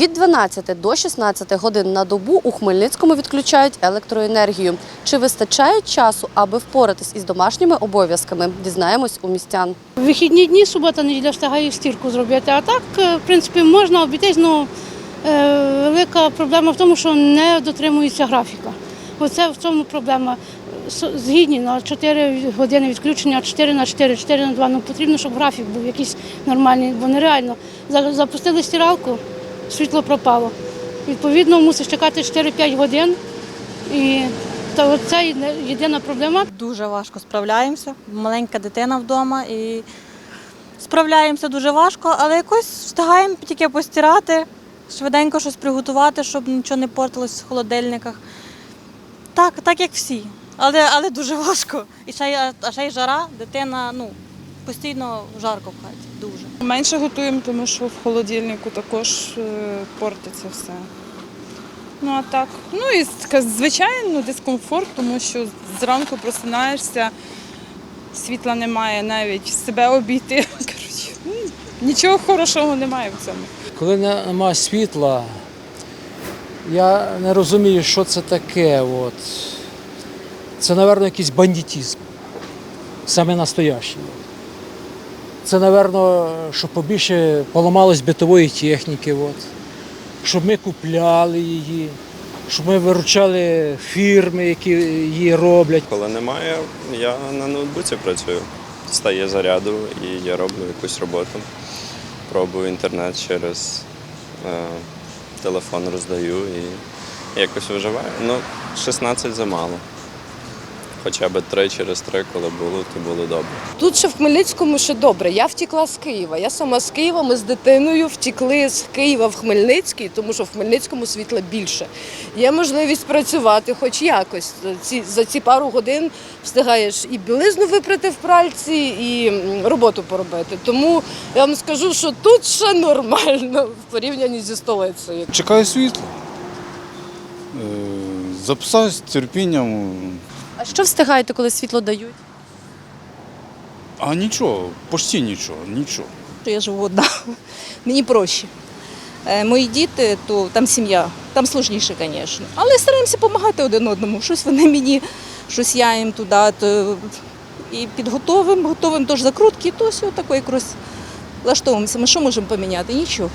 Від 12 до 16 годин на добу у Хмельницькому відключають електроенергію. Чи вистачає часу, аби впоратись із домашніми обов'язками? Дізнаємось у містян. Вихідні дні, субота, неділя встигаю стірку зробити. А так, е, в принципі, можна обійтись, але велика проблема в тому, що не дотримується графіка. Оце в цьому проблема. Згідні на 4 години відключення, 4 на 4, 4 на 2. Ну потрібно, щоб графік був якийсь нормальний, бо нереально. Запустили стиралку, світло пропало. Відповідно, мусиш чекати 4-5 годин. І то це єдина проблема. Дуже важко справляємося. Маленька дитина вдома і справляємося дуже важко, але якось встигаємо тільки постирати, швиденько щось приготувати, щоб нічого не портилось в холодильниках. Так, так як всі. Але, але дуже важко. І ще, а ще й жара, дитина, ну, постійно жарко в хаті. Дуже. Менше готуємо, тому що в холодильнику також е, портиться все. Ну а так, ну і звичайно дискомфорт, тому що зранку просинаєшся, світла немає, навіть себе обійти. Коротше, ну, нічого хорошого немає в цьому. Коли немає світла, я не розумію, що це таке. От. Це, мабуть, якийсь бандитизм. Саме настоящий. Це, мабуть, щоб побільше поламалось битової техніки, от. щоб ми купляли її, щоб ми виручали фірми, які її роблять. Коли немає, я на ноутбуці працюю. Стає заряду і я роблю якусь роботу. Пробую інтернет через е, телефон роздаю і якось виживаю. Ну, 16 замало. Хоча б 3 через 3, коли було, то було добре. Тут ще в Хмельницькому ще добре. Я втікла з Києва. Я сама з Києва, ми з дитиною втікли з Києва в Хмельницький, тому що в Хмельницькому світла більше. Є можливість працювати хоч якось. Ці, за ці пару годин встигаєш і білизну випрати в пральці, і роботу поробити. Тому я вам скажу, що тут ще нормально в порівнянні зі столицею. Чекаю світло. Е, Записаюсь з терпінням. А що встигаєте, коли світло дають? А нічого, почти нічого, нічого. я живу одна. Мені проще. Е, Мої діти, то там сім'я, там сложніше, звісно. Але стараємося допомагати один одному. Щось вони мені, щось я їм туди. То... І підготовимо, готовимо теж закрутки, то все таке якось влаштовуємося. Ми що можемо поміняти? Нічого.